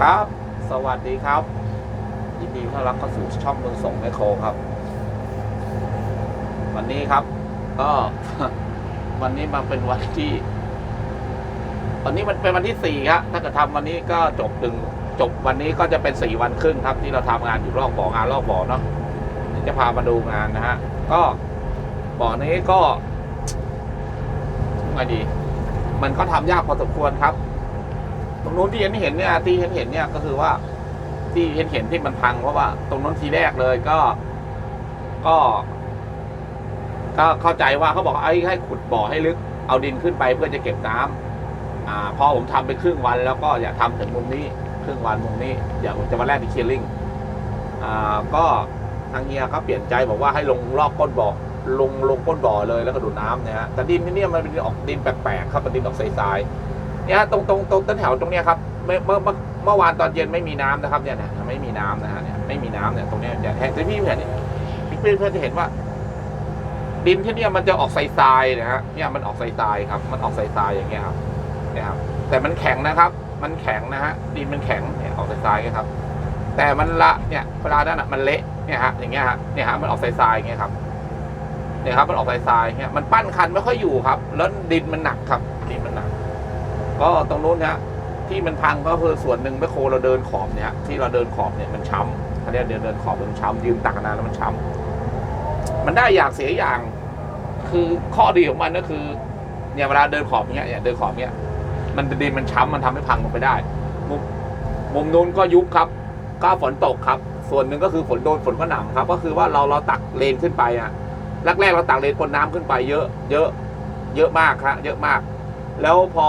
ครับ สวัสดีครับ ยินดีต้อนรับเข้าสู่ช่องเมือส่งแมคโครครับ วันนี้ครับ ก็ วันนี้มาเป็นวันที่ วันนี้มันเป็นวันที่สี่ครับถ้าเกิดทำวันนี้ก็จบถึงจบวันนี้ก็จะเป็นสี่วันครึ่งครับ ที่เราทำงานอยู่รอบบ่องานรอบบ่อเนาะจะพามาดูงานนะฮะ ก็บ่อนี้ก็ไงดี มันก็ทำยากพอสมควรครับ ตรงนู้นที่เห็นเห็นเนี่ยที่เห็นเห็นเนี่ยก็คือว่า ที่เห็นเห็นที่มันพังเพราะว่า ตรงนู้นทีแรกเลยก็ ก็ ก็เข้าใจว่าเขาบอกว่าไอ้ให้ขุดบ่อให้ลึก เอาดินขึ้นไปเพื่อจะเก็บน้ำอ่า พอผมทำไปครึ่งวันแล้วก็อย่าทำถึงมุมนี้ครึ่งวันมุมนี้ อย่าจะมาแลกที่เคียริงอ่าก็ทางเฮียก็เปลี่ยนใจบอกว่าให้ลงรอบก้นบ่อลงลงก้นบ่อเลยแล้วก็ดูดน้ำเนี่ยฮะแต่ดินที่นี่มันเป็นออกดินแปลกๆครับเป็นดินออกทรายๆ เนี่ยตรงตรงตรงต้นแถวตรงเนี้ยครับเมื่อเมื่อเมื่อวานตอนเย็นไม่มีน้ำนะครับเนี่ยนะไม่มีน้ำนะฮะเนี่ยไม่มีน้ำเนี่ยตรงเนี้ยจะแห้งแต่พี่เพื่อนเนี่ยพี่เพื่อนจะเห็นว่า ดินที่เนี่ยมันจะออกทรายๆนะฮะเนี่ยมันออกทรายๆครับ มันออกทรายๆอย่างเงี้ยครับเนี่ยครับแต่มันแข็งนะครับ มันแข็งนะฮะดินมันแข็งเนี่ยออกทรายๆครับ แต่มันละเนี่ยเวลานั้นอะมันเละเนี่ยฮะอย่างเงี้ยฮะเนี่ยฮะมันออกทรายๆอย่างเงี้ยครับเนี่ยครับ มันออกทรายๆเนี่ยมันปั้นคันไม่ค่อยอยู่ครับ แล้วดินมันหนักครับดินมันหนัก ก็ตรงนู้นเนี่ยที่มันพังก็คือส่วนหนึ่งแมคโครเราเดินขอบเนี่ยที่เราเดินขอบเนี่ยมันช้ำเขาเรียกเดินเดินขอบมันช้ำยืนตักนานแล้วมันช้ำมันได้อย่างเสียอย่าง คือข้อดีของมันก็คือเนี่ยเวลาเดินขอบเนี้ยเนี่ยเดินขอบเนี้ย มันดินมันช้ำมันทำให้พังลงไปได้ มุมมุมนู้นก็ยุบครับก็ฝนตกครับ ส่วนหนึ่งก็คือฝนโดนฝนก็หนำครับ ก็คือว่าเราเราตักเลนขึ้นไปอะแรกๆเราตักเลนคนน้ำขึ้นไปเยอะ เยอะ เยอะมากครับเยอะมาก แล้วพอ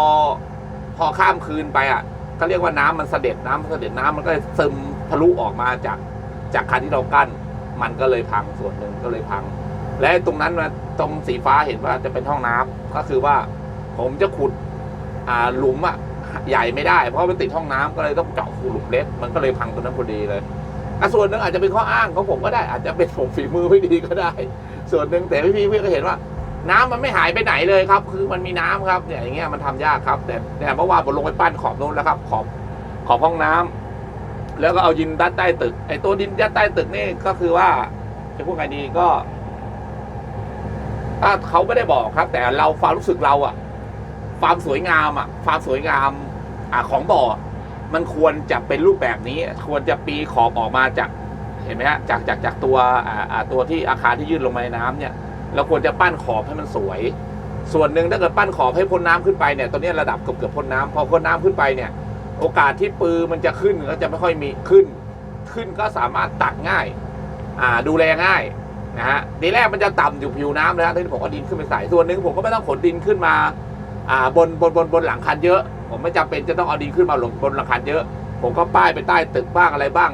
พอข้ามคืนไปอะก็เรียกว่าน้ำมันเสด็จน้ำเสด็จน้ำมันก็ซึมทะลุออกมาจากจากคันที่เรากั้น มันก็เลยพังส่วนหนึ่งก็เลยพัง และตรงนั้นตรงสีฟ้าเห็นว่าจะเป็นห้องน้ำก็คือว่า ผมจะขุดอ่าหลุมอะใหญ่ไม่ได้ เพราะมันติดห้องน้ำก็เลยต้องเจาะขุดหลุมเล็กมันก็เลยพังตรงนั้นพอดีเลยอะส่วนหนึ่งอาจจะเป็นข้ออ้างของผมก็ได้อาจจะเป็นผมฝีมือไม่ดีก็ได้ ส่วนหนึ่งแต่พี่พี่ๆก็เห็นว่า น้ำมันไม่หายไปไหนเลยครับ คือมันมีน้ำครับเนี่ยอย่างเงี้ยมันทำยากครับ แต่แต่เมื่อวานผมลงไปปั้นขอบนู้นแล้วครับ ขอบขอบห้องน้ำแล้วก็เอาดินยัดใต้ตึกไอ้ตัวดินยัดใต้ตึกนี่ก็คือว่าจะพูดไงดีก็ถ้าเขาไม่ได้บอกครับ แต่เราความรู้สึกเราอะความสวยงามอะความสวยงามอ่าของบ่อ มันควรจะเป็นรูปแบบนี้ ควรจะปีขอบออกมาจากเห็นไหมฮะจากจากจากตัวอ่าตัวที่อาคารที่ยื่นลงมาในน้ำเนี่ย เราควรจะปั้นขอบให้มันสวย ส่วนหนึ่งถ้าเกิดปั้นขอบให้พ้นน้ำขึ้นไปเนี่ยตอนนี้ระดับเกือบเกือบพ้นน้ำพอพ้นน้ำขึ้นไปเนี่ยโอกาสที่ปือมันจะขึ้นก็จะไม่ค่อยมีขึ้น ขึ้นก็สามารถตักง่ายอ่าดูแลง่ายนะฮะทีแรกมันจะต่ำอยู่ผิวน้ำแล้วที่ผมก็ดินขึ้นไปใส่ส่วนหนึ่งผมก็ไม่ต้องขนดินขึ้นมาอ่าบนบนบนบนหลังคันเยอะ ผมไม่จำเป็นจะต้องเอาดินขึ้นมาลงบนหลังคันเยอะ ผมก็ป้ายไปใต้ตึกบ้างอะไรบ้าง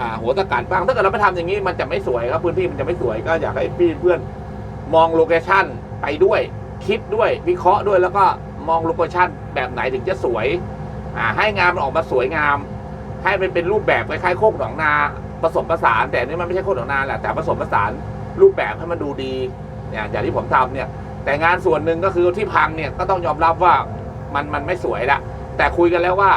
อ่าหัวตะการบ้างถ้าเกิดเราไม่ทำอย่างนี้มันจะไม่สวยครับพื้นที่มันจะไม่สวยก็อยากให้พี่เพื่อน มองโลเคชันไปด้วย คิดด้วยวิเคราะห์ด้วยแล้วก็มองโลเคชันแบบไหนถึงจะสวยอ่าให้งานมันออกมาสวยงาม ให้มันเป็นรูปแบบคล้ายๆโคกหนองนาผสมผสาน แต่นี่มันไม่ใช่โคกหนองนาแหละแต่ผสมผสานรูปแบบให้มันดูดีเนี่ยอย่างที่ผมทำเนี่ย แต่งานส่วนหนึ่งก็คือที่พังเนี่ยก็ต้องยอมรับว่ามันมันไม่สวยละแต่คุยกันแล้วว่า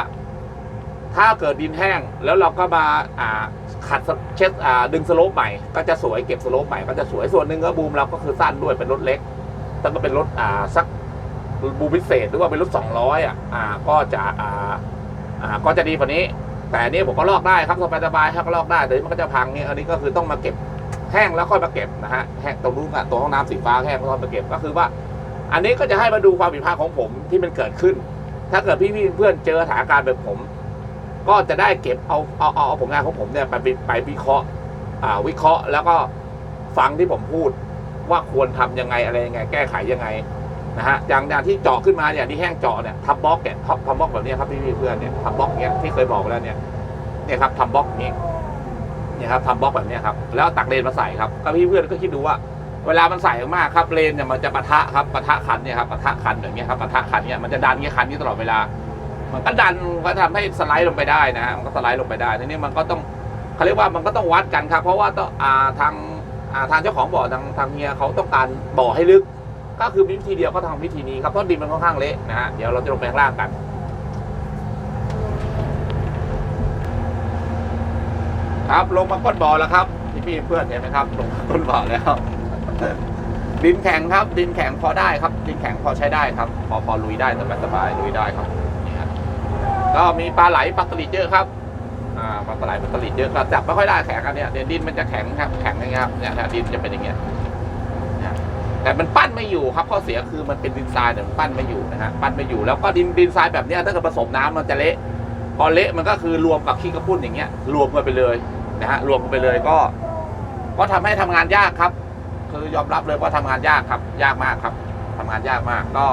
ถ้าเกิดดินแห้งแล้วเราก็มาอ่า ขัดเช็ดดึงสโลปใหม่ก็จะสวยเก็บสโลปใหม่ก็จะสวยส่วนหนึ่งก็บูมเราก็คือสั้นด้วยเป็นรถเล็กถ้ามันเป็นรถอ่าสักบูมพิเศษหรือว่าเป็นรถสองร้อยอะอ่าก็จะอ่าอ่าก็จะดีกว่านี้ แต่นี้ผมก็ลอกได้ครับสบายๆครับก็ลอกได้แต่มันก็จะพังเนี่ยอันนี้ก็คือต้องมาเก็บแห้งแล้วค่อยมาเก็บนะฮะแห้งตรงนู้นอะตัวห้องน้ำสีฟ้าแห้งแล้วค่อยมาเก็บก็คือว่า อันนี้ก็จะให้มาดูความผิดพลาดของผมที่มันเกิดขึ้น ถ้าเกิดพี่ๆเพื่อนเจอสถานการณ์แบบผม ก็จะได้เก็บเอาเอาเอาเอาผลงานของผมเนี่ยไปไปไปวิเคราะห์อ่าวิเคราะห์ แล้วก็ฟังที่ผมพูดว่าควรทำยังไงอะไรยังไง แก้ไขยังไงนะฮะอย่างอย่างที่เจาะขึ้นมาเนี่ยที่แห้งเจาะเนี่ยทำบล็อกเนี่ยทำทำบล็อกแบบเนี้ยครับพี่เพื่อนเนี่ยทำบล็อกเนี้ยที่เคยบอกไปแล้วเนี่ยเนี่ยครับทำบล็อกนี้เนี่ยครับทำบล็อกแบบเนี้ยครับแล้วตักเลนมาใส่ครับก็พี่เพื่อนก็คิดดูว่า เวลามันใส่มากครับเลนเนี่ยมันจะปะทะครับปะทะคันเนี่ยครับปะทะคันอย่างเงี้ยครับปะทะคันเนี่ยมันจะดันเงี้ยคันนี้ตลอดเวลา มันก็ดันก็ทำให้สไลด์ลงไปได้นะฮะมันก็สไลด์ลงไปได้ทีนี้มันก็ต้องเขาเรียกว่ามันก็ต้องวัดกันครับ เพราะว่าต้องอาทางาทางเจ้าของบ่อทางทางเฮียเขาต้องการบ่อให้ลึก ก็คือมีวิธีเดียวก็ทำวิธีนี้ครับเพราะดินมันค่อนข้างเละนะฮะเดี๋ยวเราจะลงไปข้างล่างกันครับลงมาก้นบ่อแล้วครับพี่พี่เพื่อนเห็นไหมครับลงมาก้นบ่อแล้ว ดินแข็งครับ ดินแข็งพอได้ครับ ดินแข็งพอใช้ได้ครับ พอพอลุยได้สบายสบายลุยได้ครับ ก็มีปลาไหลปลาสลิดเยอะครับอ่าปลาไหลปลาสลิดเยอะก็จับไม่ค่อยได้แข็งอันเนี้ยเดี๋ยวดินมันจะแข็งครับแข็งอย่างเงี้ยครับเนี่ยดินจะเป็นอย่างเงี้ยแต่มันปั้นไม่อยู่ครับข้อเสียคือมันเป็นดินทรายแต่มันปั้นไม่อยู่นะฮะปั้นไม่อยู่แล้วก็ดินดินทรายแบบเนี้ยถ้าเกิดผสมน้ำมันจะเละพอเละมันก็คือรวมกับขี้กระปุ้นอย่างเงี้ย รวมกันไปเลยนะฮะรวมกันไปเลยก็ ก็ทำให้ทำงานยากครับ คือยอมรับเลยว่าทำงานยากครับ ยากมากครับทำงานยากมากก็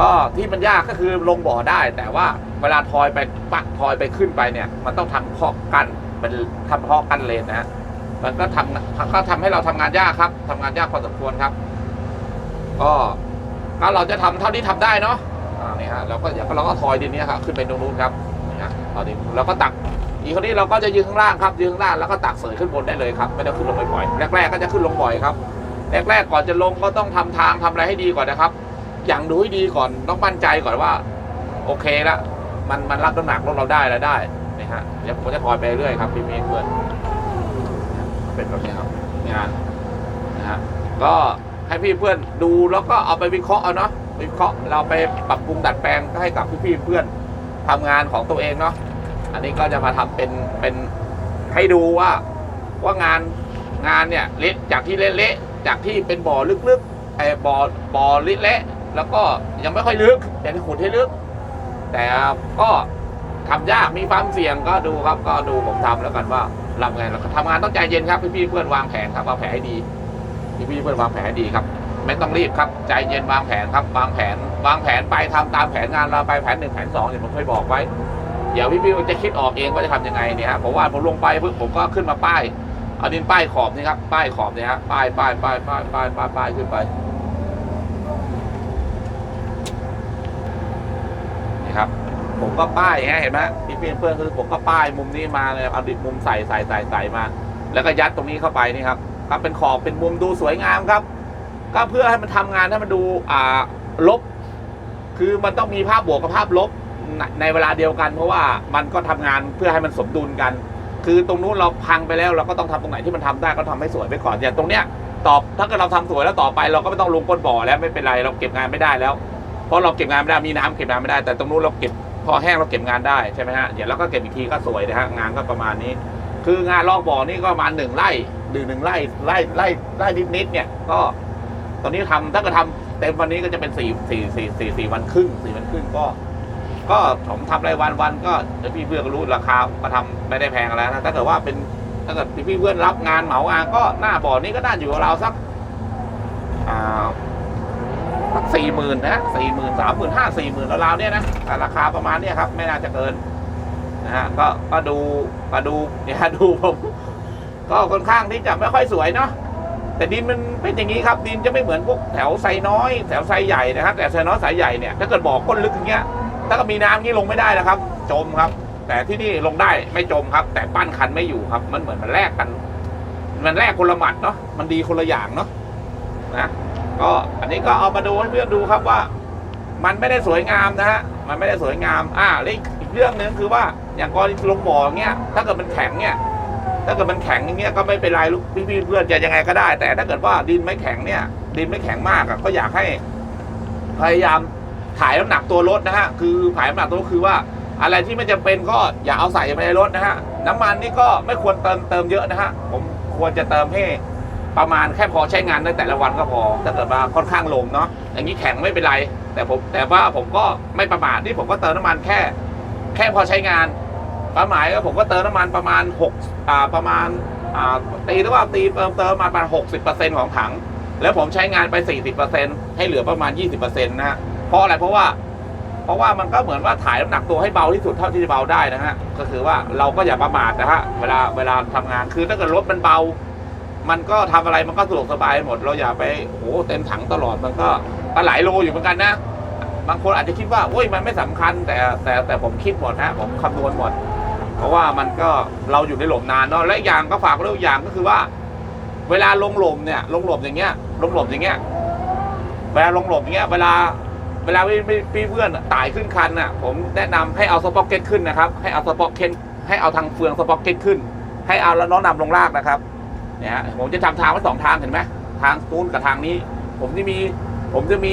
ก็ที่มันยากก็คือลงบ่อได้แต่ว่า วลาทอยไปปักทอยไปขึ้นไปเนี่ย มันต้องทำข้อกันเป็นทำข้อกันเลนนะฮะมันก็ทำก็ทำให้เราทำงานยากครับทำงานยากพอสมควรครับ ก็ก็เราจะทำเท่าที่ทำได้เนาะอ่านี่ฮะเราก็เดี๋ยวเราก็ทอยดินเนี้ครับขึ้นไปตรงนู้นครับนี่ฮะตอนนี้เราก็ตักอีกคนนี้เราก็จะยืนข้างล่างครับยืนข้างล่างแล้วก็ตักเสยขึ้นบนได้เลยครับไม่ต้องขึ้นลงบ่อยๆแรก ๆ ก็จะขึ้นลงบ่อยครับแรกๆก่อนจะลงก็ต้องทำทางทำอะไรให้ดีก่อนนะครับ อย่างดูให้ดีก่อนต้องมั่นใจก่อนว่า โอเคละ มันมันรับน้ำหนักรถเราได้แล้วได้นะฮะเดี๋ยวผมจะคอยไปเรื่อยครับพี่เมย์เพื่อนเป็นแบบนี้ครับงานนะฮะก็ให้พี่เพื่อนดูแล้วก็เอาไปวิเคราะห์เอาเนาะวิเคราะห์เราไปปรับปรุงดัดแปลงให้กับพี่ๆเพื่อนทำงานของตัวเองเนาะอันนี้ก็จะมาทำเป็นเป็นให้ดูว่าว่างานงานเนี่ยเละจากที่เละๆจากที่เป็นบ่อลึกๆไอ้บ่อบ่อเละๆแล้วก็ยังไม่ค่อยลึกแต่ที่ขุดให้ลึก แต่ก็ทำยากมีความเสี่ยงก็ดูครับ ก็ดูผมทำแล้วกันว่าทำไงแล้วทำงานต้องใจเย็นครับพี่ๆเพื่อนวางแผนครับวางแผนให้ดีพี่ๆเพื่อนวางแผนให้ดีครับ ไม่ต้องรีบครับ ใจเย็นวางแผนครับ วางแผน วางแผนไปทำตามแผนงานเราไปแผนหนึ่งแผนสองอย่างผมเคยบอกไว้ เดี๋ยวพี่ๆจะคิดออกเองว่าจะทำยังไงเนี่ยฮะผมว่าผมลงไปปุ๊บผมก็ขึ้นมาป้ายเอาดินป้ายขอบนี่ครับป้ายขอบเนี่ยฮะป้ายป้ายป้ายป้ายป้ายป้ายขึ้นไป นี่ครับ ผม ก็ป้ายฮะเห็นไหมพี่เพื่อนเพื่อนคือผมก็ป้ายมุมนี้มาเลยเอาดินมุมใส่ใส่ใส่ใส่มา แล้วก็ยัดตรงนี้เข้าไปนี่ครับครับเป็นขอบเป็นมุมดูสวยงามครับ ก็เพื่อให้มันทำงานให้มันดูอ่าลบ คือมันต้องมีภาพบวกกับภาพลบในเวลาเดียวกัน เพราะว่ามันก็ทำงานเพื่อให้มันสมดุลกัน คือตรงนู้นเราพังไปแล้วเราก็ต้องทำตรงไหนที่มันทำได้ก็ทำให้สวยไปก่อนอย่างตรงเนี้ยตอบถ้าเกิดเราทำสวยแล้วต่อไปเราก็ไม่ต้องลงก้นบ่อแล้วไม่เป็นไรเราเก็บงานไม่ได้แล้ว เพราะเราเก็บงานไม่ได้มีน้ำเก็บงานไม่ได้แต่ตรงนู้นเราเก็บ พอแห้งเราเก็บงานได้ใช่ไหมฮะเดี๋ยวเราก็เก็บอีกทีก็สวยนะฮะงานก็ประมาณนี้ คืองานลอกบ่อนี่ก็ประมาณหนึ่งไร่หรือหนึ่งไร่ไร่ไร่ไร่นิดๆเนี่ยก็ ตอนนี้ทำถ้าเกิดทำเต็มวันนี้ก็จะเป็นสี่สี่สี่สี่สี่วันครึ่งสี่วันครึ่งก็ ก็ผมทำรายวันวันก็พี่เพื่อนก็รู้ราคาก็ทำไม่ได้แพงอะไรนะถ้าเกิดว่าเป็นถ้าเกิดพี่เพื่อนรับงานเหมางานก็หน้าบ่อนี้ก็น่าอยู่กับเราสักอ่า สักสี่หมื่นนะสี่หมื่นสามหมื่นห้าสี่หมื่นราวๆเนี่ยนะอ่ราคาประมาณเนี้ยครับ ไม่น่าจะเกินนะฮะก็ก็ดูก็ดูเนี่ยดูผม ก็ค่อนข้างที่จะไม่ค่อยสวยเนาะแต่ดินมันเป็นอย่างนี้ครับดินจะไม่เหมือนพวกแถวไซน้อย แถวไซใหญ่นะครับ แต่ไซน้อยไซใหญ่เนี่ยถ้าเกิดบ่อก้นลึกอย่างเงี้ย ถ้าก็มีน้ำนี้ลงไม่ได้นะครับ จมครับ แต่ที่นี่ลงได้ไม่จมครับ แต่ปั้นคันไม่อยู่ครับ มันเหมือนมันแลกกัน มันแลกคนละหมัดเนาะมันดีคนละอย่างเนาะนะ นนี้ก็เอามาดูให้เพื่อนดูครับว่า มันไม่ได้สวยงามนะฮะมันไม่ได้สวยงาม อ่าแล้วอีกเรื่องหนึ่งคือว่าอย่างกรณีลงบ่อเงี้ยถ้าเกิดมันแข็งเนี่ยถ้าเกิดมันแข็งอย่างเงี้ยก็ไม่เป็นไรลูกพี่เพื่อนจะยังไงก็ได้ แต่ถ้าเกิดว่าดินไม่แข็งเนี่ย ดินไม่แข็งมากอะก็อยากให้ พยายามถ่ายน้ำหนักตัวรถนะฮะคือถ่ายน้ำหนักตัวคือว่า อะไรที่ไม่จำเป็นก็อย่าเอาใส่ไปในรถนะฮะน้ำมันนี่ก็ไม่ควรเติมเติมเยอะนะฮะผมควรจะเติมให้ ประมาณแค่พอใช้งานในแต่ละวันก็พอถ้าเกิดว่าค่อนข้างลมเนาะอย่างนี้แข็งไม่เป็นไร แต่ผมแต่ว่าผมก็ไม่ประมาทที่ผมก็เติมน้ำมันแค่ แค่พอใช้งานความหมายก็ผมก็เติมน้ำมันประมาณหกอ่าประมาณอ่าตีหรือว่าตีเติมเติมมาประมาณหกสิบเปอร์เซ็นของถัง แล้วผมใช้งานไปสี่สิบเปอร์เซ็นให้เหลือประมาณยี่สิบเปอร์เซ็นต์นะฮะเพราะอะไรเพราะว่าเพราะว่ามันก็เหมือนว่าถ่ายน้ำหนักตัวให้เบาที่สุดเท่าที่จะเบาได้นะฮะ ก็คือว่าเราก็อย่าประมาทนะฮะ เวลาเวลาทำงานคือถ้าเกิดรถมันเบา มันก็ทำอะไรมันก็สะดวกสบายหมด เราอย่าไปโอ้โหเต็มถังตลอดมันก็ก็หลายโลอยู่เหมือนกันนะ บางคนอาจจะคิดว่าโอ้ยมันไม่สำคัญแต่แต่แต่ผมคิดหมดฮะผมคำนวณหมด เพราะว่ามันก็เราอยู่ในหลมนานเนาะและอย่างก็ฝากไว้ด้วยอีกอย่างก็คือว่า เวลาลงหลมเนี่ย ลงหลมอย่างเงี้ย ลงหลมอย่างเงี้ยเวลาลงหลมอย่างเงี้ยเวลาเวลาพี่พี่เพื่อนไต่ขึ้นคันน่ะ ผมแนะนำให้เอาสป็อกเก็ตขึ้นนะครับ ให้เอาสป็อกเก็ตให้เอาทางเฟืองสป็อกเก็ตขึ้น ให้เอาแล้วน้องนำลงรากนะครับ นี่ยฮะผมจะทำทางไว้สองทางเห็นไหมทางนู้นกับทางนี้ ผมจะมีผมจะมี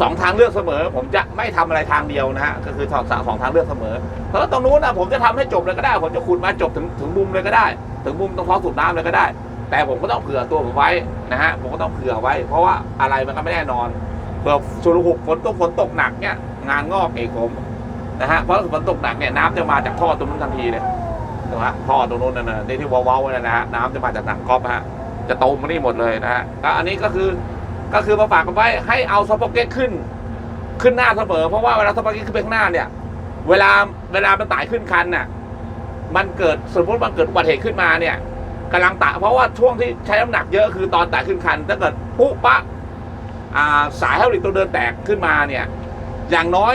สองทางเลือกเสมอ ผมจะไม่ทำอะไรทางเดียวนะฮะก็คือสองสองทางเลือกเสมอแล้วตรงนู้นนะผมจะทำให้จบเลยก็ได้ ผมจะขุดมาจบถึงถึงมุมเลยก็ได้ ถึงมุมตรงท้องสูบน้ำเลยก็ได้ แต่ผมก็ต้องเผื่อตัวผมไว้นะฮะผมก็ต้องเผื่อไว้ เพราะว่าอะไรมันก็ไม่แน่นอนเผื่อสุรุหุกฝนตกฝนตกหนักเนี่ยงานงอกเอกผมนะฮะเพราะฝนตกหนักเนี่ยน้ำจะมาจากท่อตรงนู้นทันทีเลย นะฮะท่อตรงนู้นนั่นนะที่ที่ว้าๆไว้นะฮะน้ำจะมาจากหนังก๊อฟฮะจะตมมานี่หมดเลยนะฮะก็อันนี้ก็คือก็คือมาฝากกันไว้ให้เอาสปอเก็ตขึ้น ขึ้นหน้าเสมอเพราะว่าเวลาสปอเก็ตขึ้นไปข้างหน้าเนี่ย เวลาเวลามันไต่ขึ้นคันน่ะมันเกิดสมมติมันเกิดอุบัติเหตุขึ้นมาเนี่ยกำลังตะเพราะว่าช่วงที่ใช้น้ำหนักเยอะคือตอนไต่ขึ้นคันถ้าเกิดปุ๊บปะสายเฮลิกตัวเดินแตกขึ้นมาเนี่ย อย่างน้อย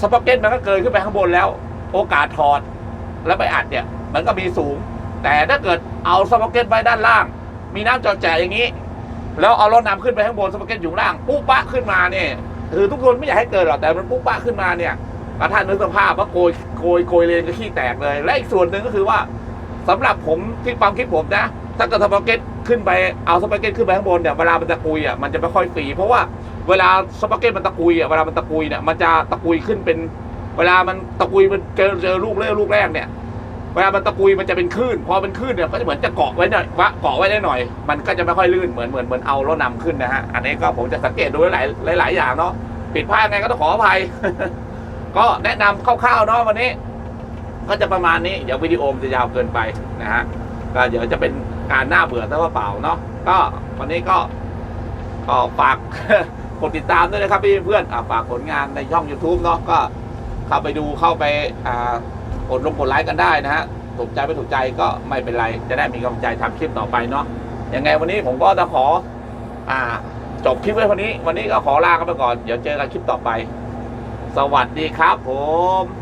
สปอเก็ตมันก็เกินขึ้นไปข้างบนแล้ว โอกาสถอด แล้วไปอัดเนี่ย มันก็มีสูง แต่ถ้าเกิดเอาสปอเก็ตไว้ด้านล่าง มีน้ำจอดแจอย่างนี้ แล้วเอารถนำขึ้นไปข้างบนสปาเก็ตอยู่ข้างล่างปุ๊บปะขึ้นมาเนี่ยคือทุกคนไม่อยากให้เกิดหรอกแต่มันปุ๊บปะขึ้นมาเนี่ยกระท่านนึกสภาพว่าโกยโกยโกยเลนก็ขี้แตกเลย และอีกส่วนหนึ่งก็คือว่าสำหรับผมที่ความคิดผมนะถ้าเกิดสปาเก็ตขึ้นไปเอาสปาเก็ตขึ้นไปข้างบนเนี่ยเวลามันตะกุยอะมันจะไม่ค่อยฟรีเพราะว่าเวลาสปาเก็ตมันตะกุยอะเวลามันตะกุยเนี่ยมันจะตะกุยขึ้นเป็น เวลามันตะกุยมันเจอเจอลูกเล่ลูกแรกเนี่ย เวลามันตะกุยมันจะเป็นคลื่นพอเป็นคลื่นเนี่ยก็จะเหมือนจะเกาะไว้หน่อยวะเกาะไว้ได้หน่อย มันก็จะไม่ค่อยลื่นเหมือนเหมือนเหมือนเอารถนำขึ้นนะฮะอันนี้ก็ผมจะสังเกตดูหลายหลายๆอย่างเนาะผิดพลาดไงก็ต้องขออภัย ก็แนะนำคร่าวๆเนาะวันนี้ ก็จะประมาณนี้เดี๋ยววิดีโอมันจะยาวเกินไปนะฮะก็เดี๋ยวจะเป็นการหน้าเบื่อซะว่าเปล่าเนาะก็วันนี้ก็ก็ฝากกดติดตามด้วยนะครับพี่เพื่อนอฝากผลงานในช่อง YouTube เนาะก็ เข้าไปดูเข้าไปอ่ากดลงกดไลค์กันได้นะฮะถูกใจไม่ถูกใจก็ไม่เป็นไร จะได้มีกำลังใจทำคลิปต่อไปเนาะยังไงวันนี้ผมก็จะขออ่าจบคลิปไว้วันนี้ วันนี้ก็ขอลากันไปก่อน เดี๋ยวเจอกันคลิปต่อไป สวัสดีครับผม